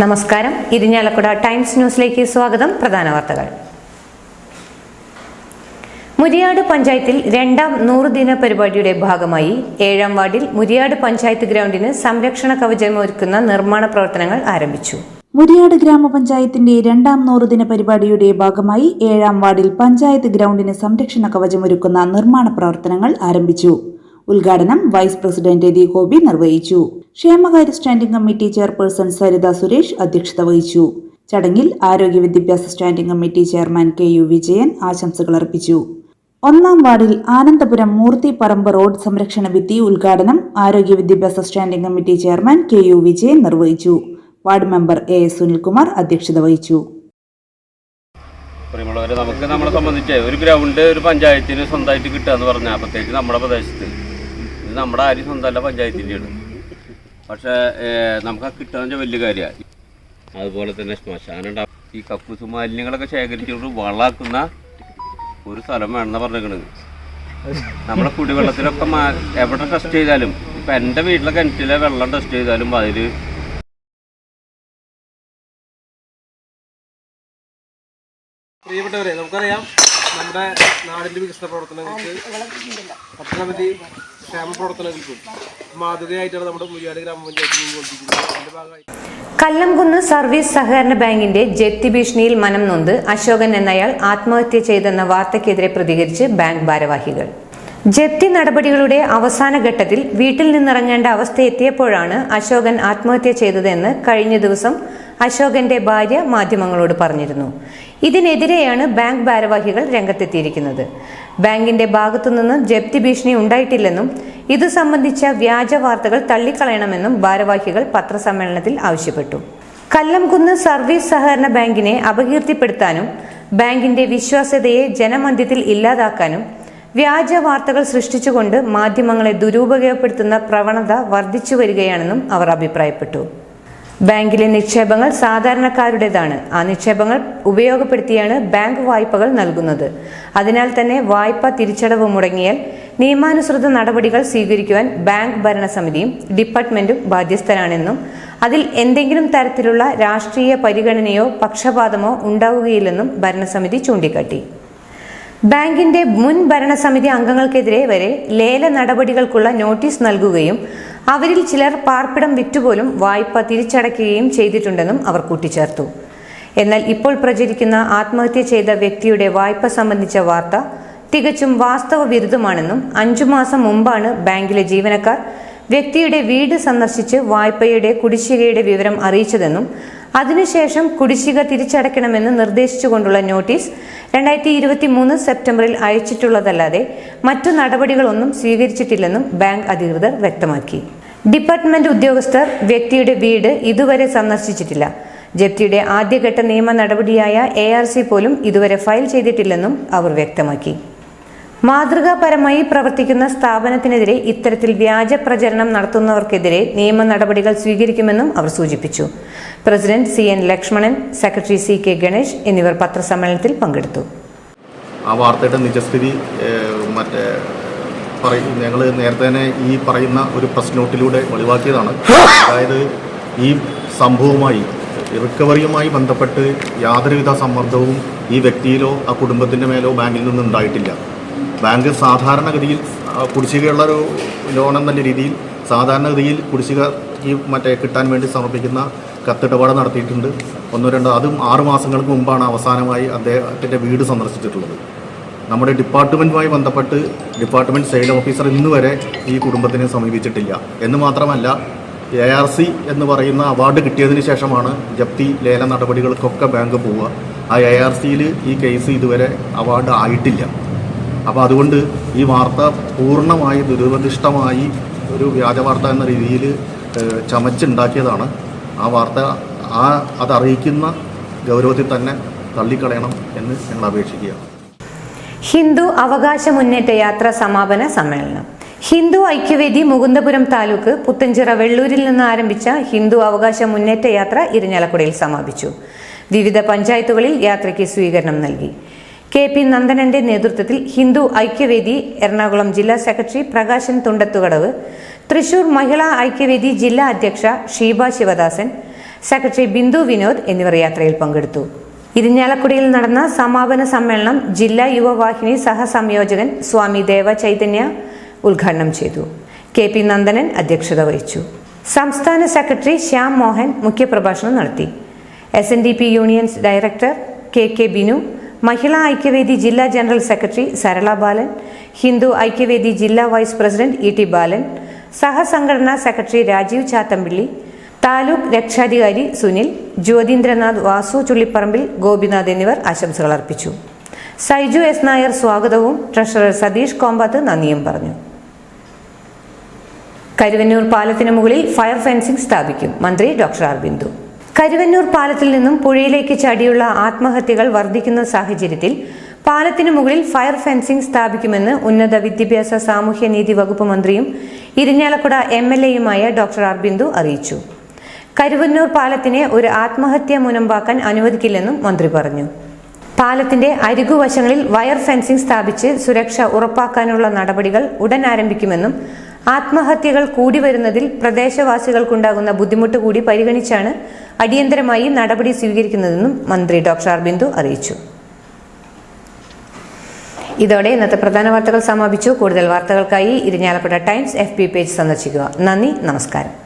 നമസ്കാരം. ഇരിഞ്ഞാലക്കുട ടൈംസ് ന്യൂസിലേക്ക് സ്വാഗതം. പ്രധാന വാർത്തകൾ. മുരിയാട് പഞ്ചായത്തിൽ രണ്ടാം നൂറുദിന പരിപാടിയുടെ ഭാഗമായി ഏഴാം വാർഡിൽ മുരിയാട് പഞ്ചായത്ത് ഗ്രൗണ്ടിന് സംരക്ഷണ കവചം ഒരുക്കുന്ന നിർമ്മാണ പ്രവർത്തനങ്ങൾ ആരംഭിച്ചു. മുരിയാട് ഗ്രാമപഞ്ചായത്തിന്റെ രണ്ടാം നൂറുദിന പരിപാടിയുടെ ഭാഗമായി ഏഴാം വാർഡിൽ പഞ്ചായത്ത് ഗ്രൗണ്ടിന് സംരക്ഷണ കവചം ഒരുക്കുന്ന നിർമ്മാണ പ്രവർത്തനങ്ങൾ ആരംഭിച്ചു. ഉദ്ഘാടനം വൈസ് പ്രസിഡന്റ് ദി ഗോപി നിർവഹിച്ചു. ക്ഷേമകാര്യ standing committee chairperson Saritha Suresh അധ്യക്ഷത വഹിച്ചു. ചടങ്ങിൽ ആരോഗ്യ വിദ്യാഭ്യാസ standing committee chairman K U Vijayan ആശംസകൾ അർപ്പിച്ചു. ഒന്നാം വാർഡിൽ ആനന്ദപുരം മൂർത്തി പറമ്പ് റോഡ് സംരക്ഷണ ഭിത്തി ഉദ്ഘാടനം ആരോഗ്യ വിദ്യാഭ്യാസ standing committee chairman K U Vijayan നിർവഹിച്ചു. Ward member A S Sunilkumar അധ്യക്ഷത വഹിച്ചു. പ്രിയമുള്ളവരെ നമുക്ക് നമ്മളെ സംബന്ധിച്ച് ഒരു ഗ്രൗണ്ട് ഒരു പഞ്ചായത്തിന് സ്വന്തമായിട്ട് കിട്ടുക എന്ന് പറഞ്ഞാൽ പ്രത്യേകിച്ച് നമ്മുടെ പ്രദേശത്ത് ഇത് നമ്മുടെ ആരും സ്വന്തമല്ല പഞ്ചായത്തിന്റെയാണ്. പക്ഷേ നമുക്ക് ആ വെച്ചാൽ വലിയ കാര്യമാണ് അതുപോലെ തന്നെ ശ്മശാനം ഉണ്ടാവും ഈ കക്കൂസ് മാലിന്യങ്ങളൊക്കെ ശേഖരിച്ചുകൊണ്ട് വളാക്കുന്ന ഒരു സ്ഥലം വേണമെന്ന് പറഞ്ഞിരിക്കണത് നമ്മുടെ കുടിവെള്ളത്തിലൊക്കെ എവിടെ ടെസ്റ്റ് ചെയ്താലും ഇപ്പം എന്റെ വീട്ടിലെ കിണറ്റിലെ വെള്ളം ടെസ്റ്റ് ചെയ്താലും അതിൽ പ്രിയപ്പെട്ടവരെ നമുക്കറിയാം നമ്മുടെ നാടിന്റെ വികസന പ്രവർത്തനങ്ങൾക്ക് ഒട്ടനവധി അതിന്റെ കല്ലംകുന്ന് സർവീസ് സഹകരണ ബാങ്കിന്റെ ജപ്തി ഭീഷണിയിൽ മനം നൊന്ത് അശോകൻ എന്നയാൾ ആത്മഹത്യ ചെയ്തെന്ന വാർത്തയ്ക്കെതിരെ പ്രതികരിച്ച് ബാങ്ക് ഭാരവാഹികൾ. ജപ്തി നടപടികളുടെ അവസാന ഘട്ടത്തിൽ വീട്ടിൽ നിന്നിറങ്ങേണ്ട അവസ്ഥ എത്തിയപ്പോഴാണ് അശോകൻ ആത്മഹത്യ ചെയ്തതെന്ന് കഴിഞ്ഞ ദിവസം അശോകന്റെ ഭാര്യ മാധ്യമങ്ങളോട് പറഞ്ഞിരുന്നു. ഇതിനെതിരെയാണ് ബാങ്ക് ഭാരവാഹികൾ രംഗത്തെത്തിയിരിക്കുന്നത്. ബാങ്കിന്റെ ഭാഗത്തുനിന്ന് ജപ്തി ഭീഷണി ഉണ്ടായിട്ടില്ലെന്നും ഇതു സംബന്ധിച്ച വ്യാജ വാർത്തകൾ തള്ളിക്കളയണമെന്നും ഭാരവാഹികൾ പത്രസമ്മേളനത്തിൽ ആവശ്യപ്പെട്ടു. കല്ലംകുന്ന് സർവീസ് സഹകരണ ബാങ്കിനെ അപകീർത്തിപ്പെടുത്താനും ബാങ്കിന്റെ വിശ്വാസ്യതയെ ജനമധ്യത്തിൽ ഇല്ലാതാക്കാനും വ്യാജ വാർത്തകൾ സൃഷ്ടിച്ചുകൊണ്ട് മാധ്യമങ്ങളെ ദുരുപയോഗപ്പെടുത്തുന്ന പ്രവണത വർദ്ധിച്ചു വരികയാണെന്നും അവർ അഭിപ്രായപ്പെട്ടു. ബാങ്കിലെ നിക്ഷേപങ്ങൾ സാധാരണക്കാരുടേതാണ്. ആ നിക്ഷേപങ്ങൾ ഉപയോഗപ്പെടുത്തിയാണ് ബാങ്ക് വായ്പകൾ നൽകുന്നത്. അതിനാൽ തന്നെ വായ്പ തിരിച്ചടവ് മുടങ്ങിയാൽ നിയമാനുസൃത നടപടികൾ സ്വീകരിക്കുവാൻ ബാങ്ക് ഭരണസമിതിയും ഡിപ്പാർട്ട്മെന്റും ബാധ്യസ്ഥരാണെന്നും അതിൽ എന്തെങ്കിലും തരത്തിലുള്ള രാഷ്ട്രീയ പരിഗണനയോ പക്ഷപാതമോ ഉണ്ടാവുകയില്ലെന്നും ഭരണസമിതി ചൂണ്ടിക്കാട്ടി. ബാങ്കിന്റെ മുൻ ഭരണസമിതി അംഗങ്ങൾക്കെതിരെ വരെ ലേല നടപടികൾക്കുള്ള നോട്ടീസ് നൽകുകയും അവരിൽ ചിലർ പാർപ്പിടം വിറ്റുപോലും വായ്പ തിരിച്ചടയ്ക്കുകയും ചെയ്തിട്ടുണ്ടെന്നും അവർ കൂട്ടിച്ചേർത്തു. എന്നാൽ ഇപ്പോൾ പ്രചരിക്കുന്ന ആത്മഹത്യ ചെയ്ത വ്യക്തിയുടെ വായ്പ സംബന്ധിച്ച വാർത്ത തികച്ചും വാസ്തവ വിരുദ്ധമാണെന്നും അഞ്ചു മാസം മുമ്പാണ് ബാങ്കിലെ ജീവനക്കാർ വ്യക്തിയുടെ വീട് സന്ദർശിച്ച് വായ്പയുടെ കുടിശ്ശികയുടെ വിവരം അറിയിച്ചതെന്നും അതിനുശേഷം കുടിശ്ശിക തിരിച്ചടയ്ക്കണമെന്ന് നിർദ്ദേശിച്ചുകൊണ്ടുള്ള നോട്ടീസ് രണ്ടായിരത്തി ഇരുപത്തി മൂന്ന് സെപ്റ്റംബറിൽ അയച്ചിട്ടുള്ളതല്ലാതെ മറ്റു നടപടികളൊന്നും സ്വീകരിച്ചിട്ടില്ലെന്നും ബാങ്ക് അധികൃതർ വ്യക്തമാക്കി. ഡിപ്പാർട്ട്മെന്റ് ഉദ്യോഗസ്ഥർ വ്യക്തിയുടെ വീട് ഇതുവരെ സന്ദർശിച്ചിട്ടില്ല. ജപ്തിയുടെ ആദ്യഘട്ട നിയമ നടപടിയായ എ ആർ സി പോലും ഇതുവരെ ഫയൽ ചെയ്തിട്ടില്ലെന്നും അവർ വ്യക്തമാക്കി. മാതൃകാപരമായി പ്രവർത്തിക്കുന്ന സ്ഥാപനത്തിനെതിരെ ഇത്തരത്തിൽ വ്യാജ പ്രചരണം നടത്തുന്നവർക്കെതിരെ നിയമ നടപടികൾ സ്വീകരിക്കുമെന്നും അവർ സൂചിപ്പിച്ചു. President C N Lakshmanan secretary C K Ganesh എന്നിവർ പത്രസമ്മേളനത്തിൽ പങ്കെടുത്തു. ആ വാർത്തയുടെ നിജസ്ഥിതി മറ്റേ പറയും ഞങ്ങൾ നേരത്തെ തന്നെ ഈ പറയുന്ന ഒരു പ്രസ് നോട്ടിലൂടെ ഒഴിവാക്കിയതാണ്. അതായത് ഈ സംഭവവുമായി റിക്കവറിയുമായി ബന്ധപ്പെട്ട് യാതൊരുവിധ സമ്മർദ്ദവും ഈ വ്യക്തിയിലോ ആ കുടുംബത്തിന്റെ മേലോ ബാങ്കിൽ നിന്ന് ഉണ്ടായിട്ടില്ല. ബാങ്ക് സാധാരണഗതിയിൽ കുടിശ്ശികയുള്ള ഒരു ലോൺ എന്ന രീതിയിൽ സാധാരണഗതിയിൽ കുടിശ്ശിക ഈ മറ്റേ കിട്ടാൻ വേണ്ടി സമർപ്പിക്കുന്ന കത്തിടപാട് നടത്തിയിട്ടുണ്ട്. ഒന്നോ രണ്ടോ അതും ആറ് മാസങ്ങൾക്ക് മുമ്പാണ് അവസാനമായി അദ്ദേഹത്തിന്റെ വീട് സന്ദർശിച്ചിട്ടുള്ളത്. നമ്മുടെ ഡിപ്പാർട്ട്മെന്റുമായി ബന്ധപ്പെട്ട് ഡിപ്പാർട്ട്മെന്റ് സെയിൽ ഓഫീസർ ഇന്ന് വരെ ഈ കുടുംബത്തിനെ സമീപിച്ചിട്ടില്ല. എന്ന് മാത്രമല്ല എ ആർ സി എന്ന് പറയുന്ന അവാർഡ് കിട്ടിയതിന് ശേഷമാണ് ജപ്തി ലേല നടപടികൾക്കൊക്കെ ബാങ്ക് പോവുക. ആ എ ആർ സിയിൽ ഈ കേസ് ഇതുവരെ അവാർഡ് ആയിട്ടില്ല. അപ്പോൾ അതുകൊണ്ട് ഈ വാർത്ത പൂർണമായി ദുരുപദിഷ്ടമായി ഒരു വ്യാജ വാർത്ത എന്ന രീതിയിൽ ചമച്ചുണ്ടാക്കിയതാണ്. ആ വാർത്ത ആ അതറിയിക്കുന്ന ഗൗരവത്തിൽ തന്നെ തള്ളിക്കളയണം എന്ന് ഞങ്ങൾ അപേക്ഷിക്കുകയാണ്. ഹിന്ദു അവകാശ മുന്നേറ്റ യാത്ര സമാപന സമ്മേളനം. ഹിന്ദു ഐക്യവേദി മുകുന്ദപുരം താലൂക്ക് പുത്തഞ്ചിറ വെള്ളൂരിൽ നിന്ന് ആരംഭിച്ച ഹിന്ദു അവകാശ മുന്നേറ്റ യാത്ര ഇരിഞ്ഞാലക്കുടയിൽ സമാപിച്ചു. വിവിധ പഞ്ചായത്തുകളിൽ യാത്രയ്ക്ക് സ്വീകരണം നൽകി. കെ പി നന്ദനന്റെ നേതൃത്വത്തിൽ ഹിന്ദു ഐക്യവേദി എറണാകുളം ജില്ലാ സെക്രട്ടറി പ്രകാശൻ തുണ്ടത്തുകടവ് തൃശൂർ മഹിളാ ഐക്യവേദി ജില്ലാ അധ്യക്ഷ ഷീബ ശിവദാസൻ സെക്രട്ടറി ബിന്ദു വിനോദ് എന്നിവർ യാത്രയിൽ പങ്കെടുത്തു. ഇരിഞ്ഞാലക്കുടയിൽ നടന്ന സമാപന സമ്മേളനം ജില്ലാ യുവവാഹിനി സഹസംയോജകൻ സ്വാമി ദേവ ചൈതന്യ ഉദ്ഘാടനം ചെയ്തു. കെ പി നന്ദനൻ അധ്യക്ഷത വഹിച്ചു. സംസ്ഥാന സെക്രട്ടറി ശ്യാം മോഹൻ മുഖ്യപ്രഭാഷണം നടത്തി. S N D P unions director K K Binu Mahila Aikyavedi ജില്ലാ ജനറൽ സെക്രട്ടറി സരള ബാലൻ ഹിന്ദു ഐക്യവേദി ജില്ലാ vice president E T Balan സഹസംഘടനാ secretary Rajeev Chathampilly taluk രക്ഷാധികാരി സുനിൽ ജ്യോതീന്ദ്രനാഥ് വാസു ചുള്ളിപ്പറമ്പിൽ ഗോപിനാഥ് എന്നിവർ ആശംസകൾ അർപ്പിച്ചു. സൈജു എസ് നായർ സ്വാഗതവും ട്രഷറർ സതീഷ് കോമ്പാത്ത് നന്ദിയും പറഞ്ഞു. കരുവന്നൂർ പാലത്തിന് മുകളിൽ ഫയർ ഫെൻസിംഗ് സ്ഥാപിക്കും മന്ത്രി ഡോക്ടർ ആർ ബിന്ദു കരുവന്നൂർ പാലത്തിൽ നിന്നും പുഴയിലേക്ക് ചാടിയുള്ള ആത്മഹത്യകൾ വർദ്ധിക്കുന്ന സാഹചര്യത്തിൽ പാലത്തിന് മുകളിൽ ഫയർ ഫെൻസിംഗ് സ്ഥാപിക്കുമെന്ന് ഉന്നത വിദ്യാഭ്യാസ സാമൂഹ്യനീതി വകുപ്പ് മന്ത്രിയും ഇരിഞ്ഞാലക്കുട എം എൽ എയുമായ ഡോക്ടർ ആർ ബിന്ദു അറിയിച്ചു. കരുവന്നൂർ പാലത്തിനെ ഒരു ആത്മഹത്യ മുനമ്പാക്കാൻ അനുവദിക്കില്ലെന്നും മന്ത്രി പറഞ്ഞു. പാലത്തിന്റെ അരികുവശങ്ങളിൽ വയർ ഫെൻസിംഗ് സ്ഥാപിച്ച് സുരക്ഷ ഉറപ്പാക്കാനുള്ള നടപടികൾ ഉടൻ ആരംഭിക്കുമെന്നും ആത്മഹത്യകൾ കൂടി വരുന്നതിൽ പ്രദേശവാസികൾക്കുണ്ടാകുന്ന ബുദ്ധിമുട്ട് കൂടി പരിഗണിച്ചാണ് അടിയന്തരമായി നടപടി സ്വീകരിക്കുന്നതെന്നും മന്ത്രി ഡോക്ടർ അർബിന്ദു അറിയിച്ചു. ഇതോടെ ഇന്നത്തെ പ്രധാന വാർത്തകൾ സമാപിച്ചു. കൂടുതൽ വാർത്തകൾക്കായി ഇരിഞ്ഞാലക്കുട ടൈംസ് എഫ് പേജ് സന്ദർശിക്കുക. നന്ദി നമസ്കാരം.